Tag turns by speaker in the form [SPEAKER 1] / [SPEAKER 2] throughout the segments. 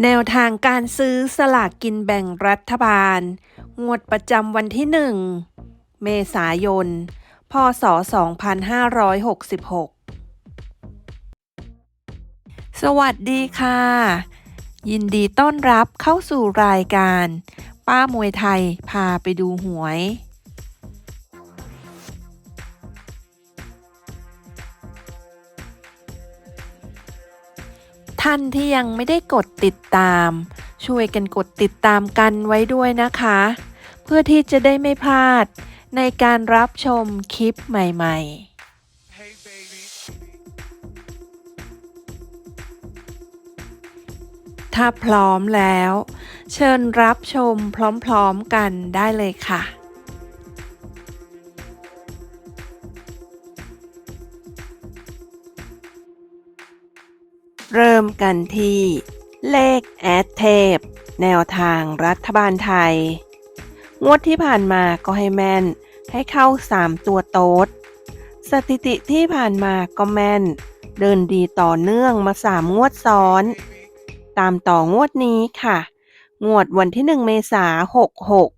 [SPEAKER 1] แนวทางการซื้อสลากกินแบ่งรัฐบาล งวดประจำวันที่ 1 เมษายน พศ 2566 สวัสดีค่ะ ยินดีต้อนรับเข้าสู่รายการ ป้ามวยไทยพาไปดูหวย ท่านที่ยังไม่ได้กดติดตาม ช่วยกันกดติดตามกันไว้ด้วยนะคะ เพื่อที่จะได้ไม่พลาดในการรับชมคลิปใหม่ๆถ้าพร้อมแล้ว เชิญรับชมพร้อมๆกันได้เลยค่ะ ริ่มกันที่ เลขแอดเทพแนวทางรัฐบาลไทย งวดที่ผ่านมาก็ให้แม่นให้เข้า 3 ตัวโต๊ด สถิติที่ผ่านมาก็แม่น เดินดีต่อเนื่องมา 3 งวดซ้อน ตามต่องวดนี้ค่ะ งวดวันที่ 1 เมษาหกหก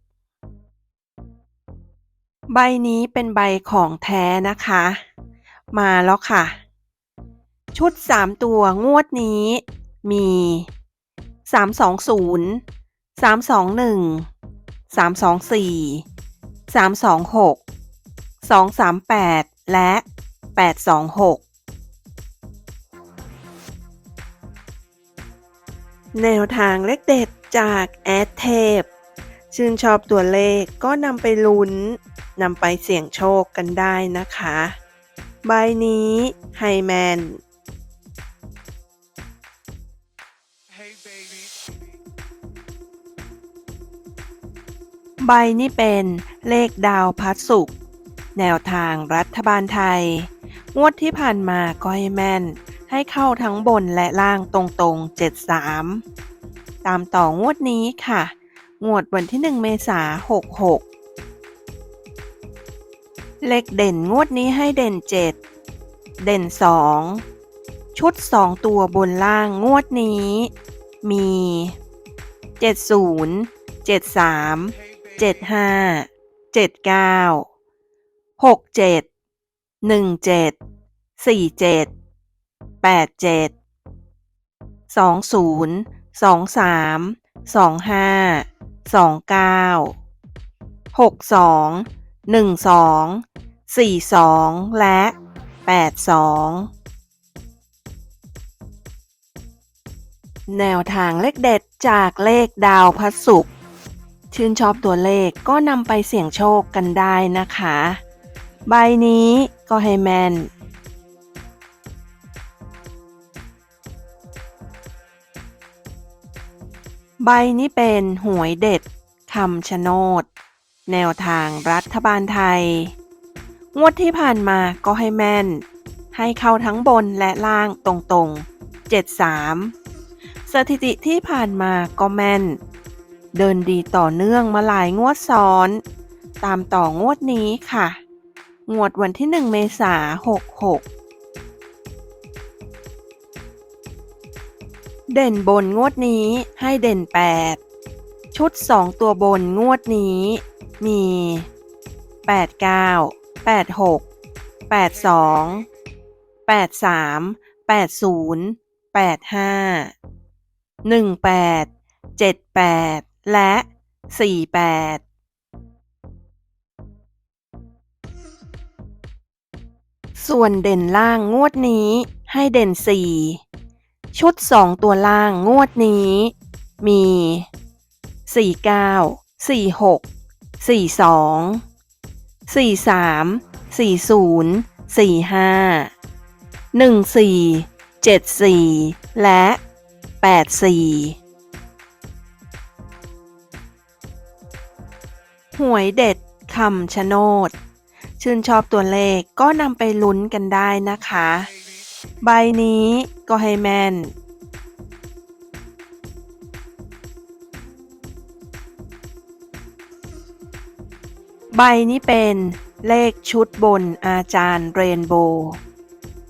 [SPEAKER 1] ใบนี้เป็นใบของแท้นะคะ มาแล้วค่ะ ชุด 3 ตัวงวดนี้ มี 320 321 324 326 238 และ 826 แนวทางเลขเด็ดจากแอดเทพชื่นชอบตัวเลขก็นำไปลุ้นนำไปเสี่ยงโชคกันได้นะคะ ใบนี้ไฮแมน ใบนี้เป็นเลขดาวพัดสุกแนวทางรัฐบาลไทย งวดที่ผ่านมาก็ให้แม่น ให้เข้าทั้งบนและล่างตรงๆ 73 ตามต่องวดนี้ค่ะ งวดวันที่ 1 เมษา66 เลขเด่นงวดนี้ให้เด่น 7 เด่น 2 ชุด 2 ตัวบนล่างงวดนี้ มี 70 73 เจ็ดห้าเจ็ดเก้าหกเจ็ดหนึ่งเจ็ดสี่เจ็ดแปดเจ็ดสองศูนย์สองสามสองห้าสองเก้าหกสองหนึ่งสองสี่สองและแปดสองแนวทางเลขเด็ดจากเลขดาวพระศุกร์ ชื่นชอบตัวเลขก็นำไปเสี่ยงโชคกันได้นะคะ ใบนี้ก็ให้แมนใบนี้เป็นหวยเด็ดคำชะโนด แนวทางรัฐบาลไทย งวดที่ผ่านมาก็ให้แม่น ให้เข้าทั้งบนและล่างตรงๆ 73 สถิติที่ผ่านมาก็แม่น เดินดีต่อเนื่องมาหลายงวดซ้อน ตามต่องวดนี้ค่ะ งวดวันที่ 1 เมษา66 เด่นบนงวดนี้ให้เด่น 8 ชุด 2 ตัวบนงวดนี้ มี 89 86 82 83 80 85 18 78 และ 48ส่วนเด่นล่างงวดนี้ให้เด่น 4 ชุด 2 ตัวล่างงวดนี้ มี 49 46 42 43 40 45 14 74 และ 84 หวยเด็ดคำชะโนด ชื่นชอบตัวเลขก็นำไปลุ้นกันได้นะคะ ใบนี้ก็ให้แมนใบนี้เป็นเลขชุดบนอาจารย์เรนโบว์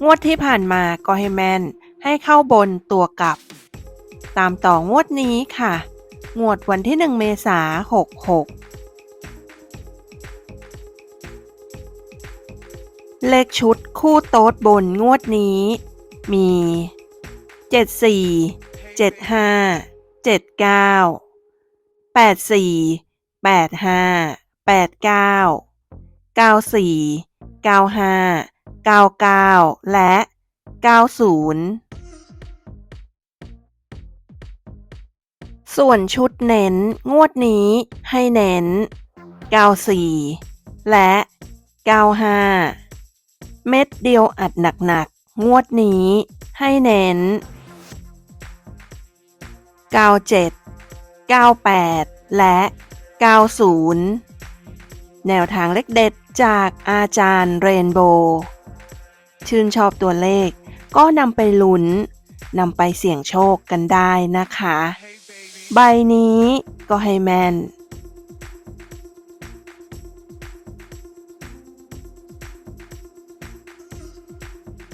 [SPEAKER 1] งวดที่ผ่านมาก็ให้แมนให้เข้าบนตัวกลับ ตามต่องวดนี้ค่ะ งวดวันที่ 1 เมษา66 เลขชุดคู่โต๊ดบนงวดนี้ มี 74 75 79 84 85 89 94 95 99 และ 90 ส่วนชุดเน้นงวดนี้ให้เน้น 94 และ 95 เม็ดเดียวอัดหนักๆ งวดนี้ให้เน้น 97 98 และ 90 แนวทางเลขเด็ดจากอาจารย์เรนโบว์ชื่นชอบตัวเลขก็นำไปลุ้นนำไปเสี่ยงโชคกันได้นะคะ ใบนี้ก็ให้แม่น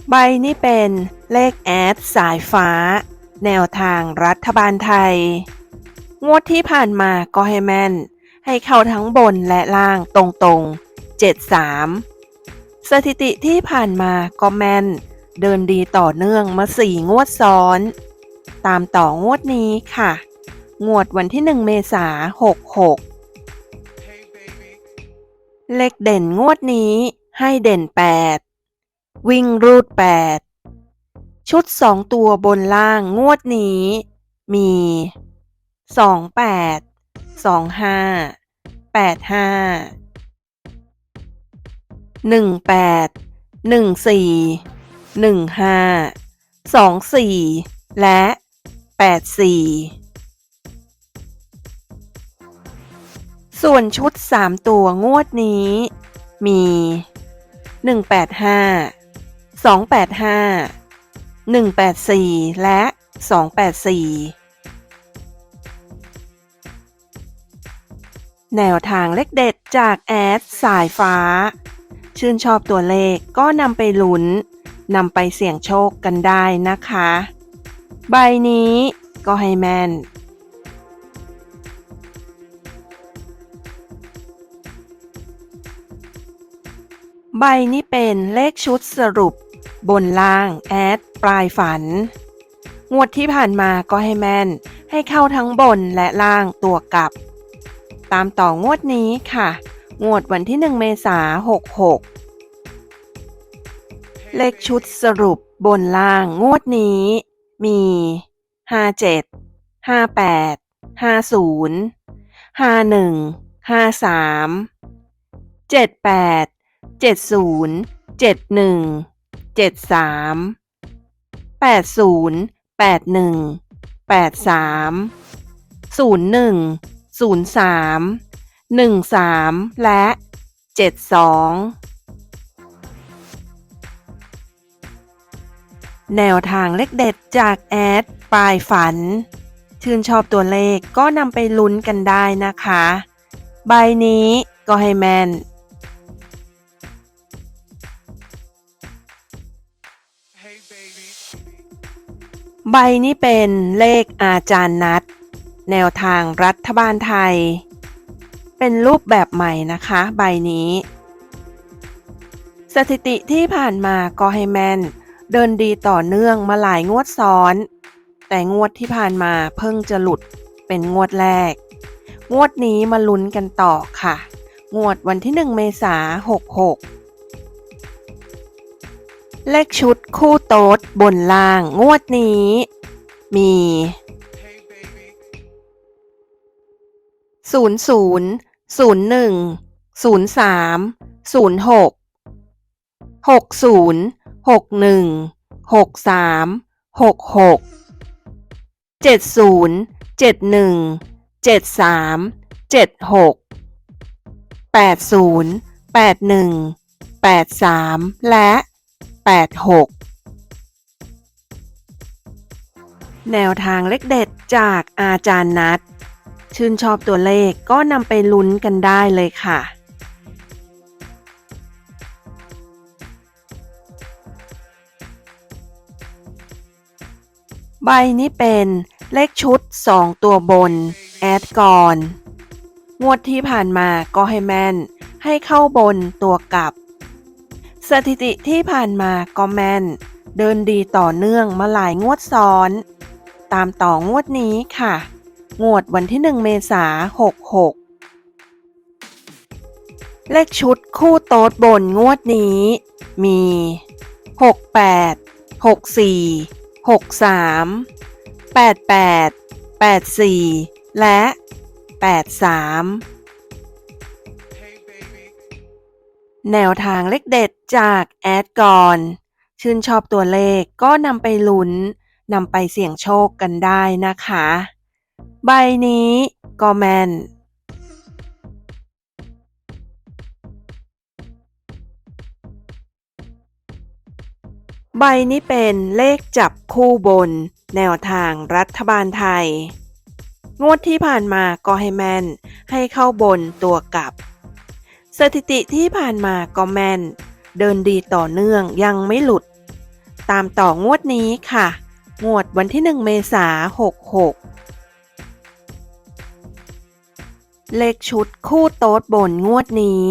[SPEAKER 1] ใบนี้เป็นเลขแอดสายฟ้า แนวทางรัฐบาลไทย งวดที่ผ่านมาก็ให้แม่น ให้เข้าทั้งบนและล่างตรงๆ 73 สถิติที่ผ่านมาก็แม่น เดินดีต่อเนื่องมาสี่งวดซ้อน ตามต่องวดนี้ค่ะ งวดวันที่ 1 เมษาหกหกเลขเด่นงวดนี้ให้เด่น 8 วิ่งรูด 8 ชุด 2 ตัวบนล่างงวดนี้ มี 28 25 85 18 14 15 24 และ 84 ส่วนชุด 3 ตัวงวดนี้ มี 185 285 184 และ 284 แนวทางเลขเด็ดจากแอดสายฟ้า ชื่นชอบตัวเลขก็นำไปลุ้นนำไปเสี่ยงโชคกันได้นะคะ ใบนี้ก็ให้แม่น ใบนี้เป็นเลขชุดสรุป บนล่างแอดปลายฝัน งวดที่ผ่านมาก็ให้แม่น ให้เข้าทั้งบนและล่างตัวกลับ ตามต่องวดนี้ค่ะ งวดวันที่ 1 เมษาหกหกเลขชุดสรุปบนล่างงวดนี้ มี 57 58 50 51 53 78 70 71 73 80 81 83 01 03 13และ72แนวทางเลขเด็ดจากแอดปลายฝัน ชื่นชอบตัวเลขก็นำไปลุ้นกันได้นะคะ ใบนี้ก็ให้แมน ใบนี้เป็นเลขอาจารย์นัด แนวทางรัฐบาลไทย เป็นรูปแบบใหม่นะคะ ใบนี้ สถิติที่ผ่านมาก็ให้แม่น เดินดีต่อเนื่องมาหลายงวดซ้อน แต่งวดที่ผ่านมาเพิ่งจะหลุดเป็นงวดแรก งวดนี้มาลุ้นกันต่อค่ะ งวดวันที่ 1 เมษาหกหก เลขชุดคู่โต๊ดบนล่างงวดนี้ มีศูนย์ศูนย์ศูนย์หนึ่งศูนย์สามศูนย์หกหกศูนย์หกหนึ่งหกสามหกหกเจ็ดศูนย์เจ็ดหนึ่งเจ็ดสามเจ็ดหกแปดศูนย์แปดหนึ่งแปดสามและ แปดหกแนวทางเลขเด็ดจากอาจารย์นัด ชื่นชอบตัวเลขก็นำไปลุ้นกันได้เลยค่ะใบนี้เป็นเลขชุด 2 ตัวบน แอดก่อน งวดที่ผ่านมาก็ให้แม่น ให้เข้าบนตัวกลับ สถิติที่ผ่านมาก็แมนเดินดีต่อเนื่องมาหลายงวดซ้อน ตามต่องวดนี้ค่ะ งวดวันที่ 1 เมษา66 เลขชุดคู่โต๊ดบนงวดนี้ มี 68 64 63 88 84 และ 83 แนวทางเลขเด็ดจากแอดก่อน ชื่นชอบตัวเลขก็นำไปลุ้นนำไปเสี่ยงโชคกันได้นะคะ ใบนี้ก็แมนใบนี้เป็นเลขจับคู่บน แนวทางรัฐบาลไทย งวดที่ผ่านมาก็ให้แมนให้เข้าบนตัวกลับ สถิติที่ผ่านมาก็แมนเดินดีต่อเนื่องยังไม่หลุด ตามต่องวดนี้ค่ะ งวดวันที่ 1 เมษา66 เลขชุดคู่โต๊ดบนงวดนี้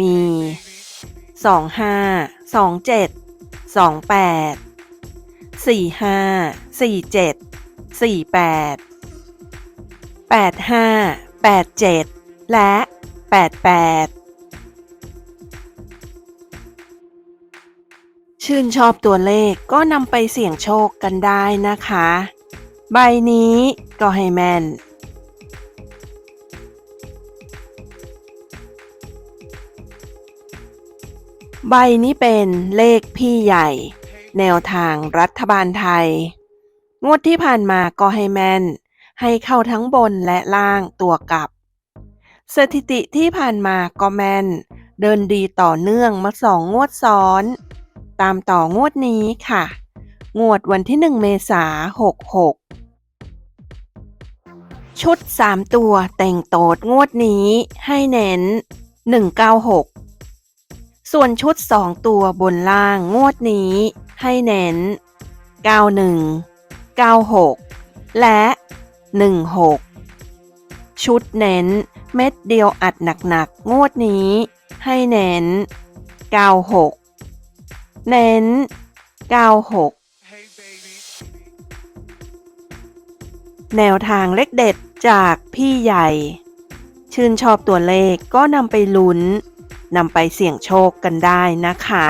[SPEAKER 1] มี 25 27 28 45 47 48 85 87 และ 88 ชื่นชอบตัวเลขก็นำไปเสี่ยงโชคกันได้นะคะ ใบนี้ก็ให้แม่น ใบนี้เป็นเลขพี่ใหญ่ แนวทางรัฐบาลไทย งวดที่ผ่านมาก็ให้แม่น ให้เข้าทั้งบนและล่างตัวกลับ สถิติที่ผ่านมาก็แม่น เดินดีต่อเนื่องมาสองงวดซ้อน ตามต่องวดนี้ค่ะ งวดวันที่ 1 เมษา66 ชุด 3 ตัวแต่งโตดงวดนี้ให้เน้น 196 ส่วนชุด 2 ตัวบนล่างงวดนี้ให้เน้น 91 96 และ 16 ชุดเน้นเม็ดเดียวอัดหนักๆ งวดนี้ให้เน้น 96 เน้น 96 แนวทางเลขเด็ดจากพี่ใหญ่ ชื่นชอบตัวเลขก็นำไปลุ้นนำไปเสี่ยงโชคกันได้นะคะ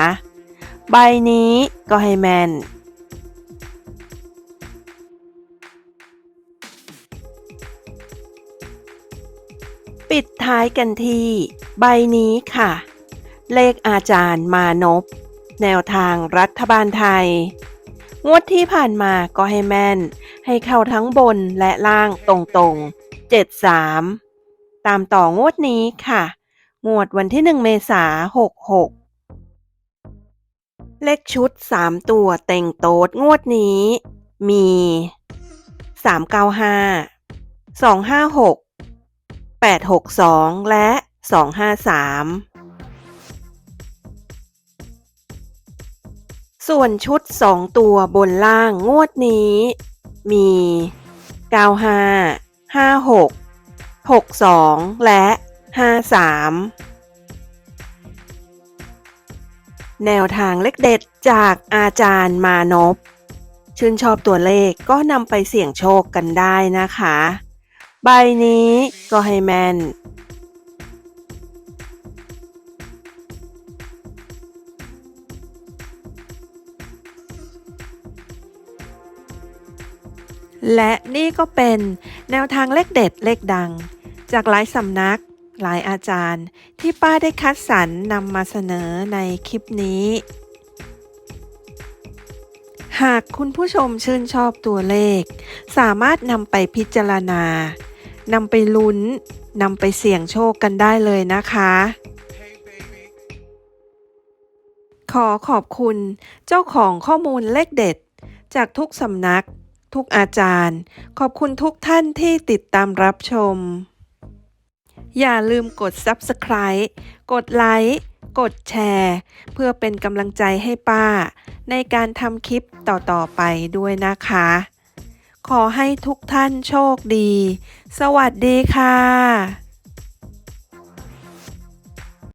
[SPEAKER 1] ใบนี้ก็ให้แมนปิดท้ายกันที่ ใบนี้ค่ะ เลขอาจารย์มานพ แนวทางรัฐบาลไทย งวดที่ผ่านมาก็ให้แม่น ให้เข้าทั้งบนและล่างตรงๆ 73 ตามต่องวดนี้ค่ะ งวดวันที่ 1 เมษา66 เลขชุด 3 ตัวเต็งโต๊ดงวดนี้ มี 395 256 862 และ 253 ส่วนชุด 2 ตัวบนล่างงวดนี้ มี 95 56 62 และ 53 แนวทางเลขเด็ดจากอาจารย์มานพชื่นชอบตัวเลขก็นำไปเสี่ยงโชคกันได้นะคะ ใบนี้ก็ให้แมน และนี่ก็เป็นแนวทางเลขเด็ดเลขดัง จากหลายสำนักหลายอาจารย์ ที่ป้าได้คัดสรรนำมาเสนอในคลิปนี้ หากคุณผู้ชมชื่นชอบตัวเลข สามารถนำไปพิจารณานำไปลุ้นนำไปเสี่ยงโชคกันได้เลยนะคะ ขอขอบคุณเจ้าของข้อมูลเลขเด็ด จากทุกสำนัก ทุกอาจารย์ ขอบคุณทุกท่านที่ติดตามรับชม อย่าลืมกด Subscribe กดไลค์กดแชร์ เพื่อเป็นกำลังใจให้ป้า ในการทำคลิปต่อ ๆ ไปด้วยนะคะ ขอให้ทุกท่านโชคดี สวัสดีค่ะ